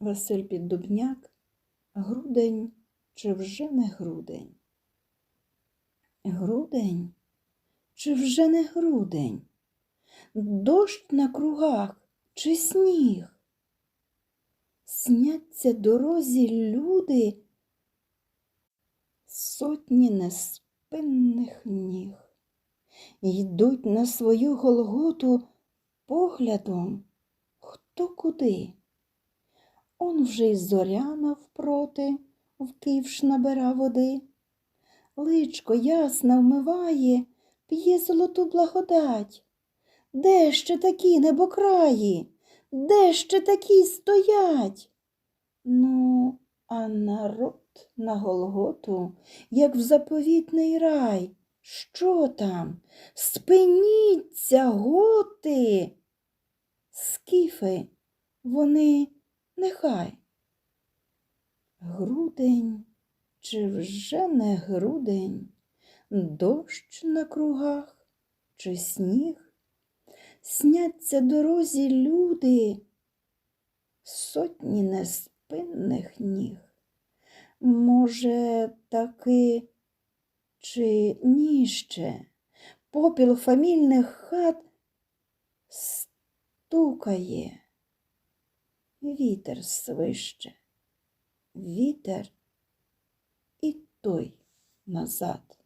Василь Піддубняк, грудень чи вже не грудень? Грудень чи вже не грудень? Дощ на кругах чи сніг? Сняться дорозі люди, сотні неспинних ніг, йдуть на свою голготу поглядом хто куди. Он вже й зоря навпроти в ківш набира води. Личко ясно вмиває, п'є золоту благодать. Де ще такі небокраї? Де ще такі стоять? Ну, а народ на Голготу, як в заповітний рай. Що там? Спиніться, готи! Скіфи, вони нехай. Грудень чи вже не грудень, дощ на кругах чи сніг, сняться дорозі люди, сотні неспинних ніг. Може, таки чи ні ще попіл фамільних хат стукає, вітер свище, вітер і той назад.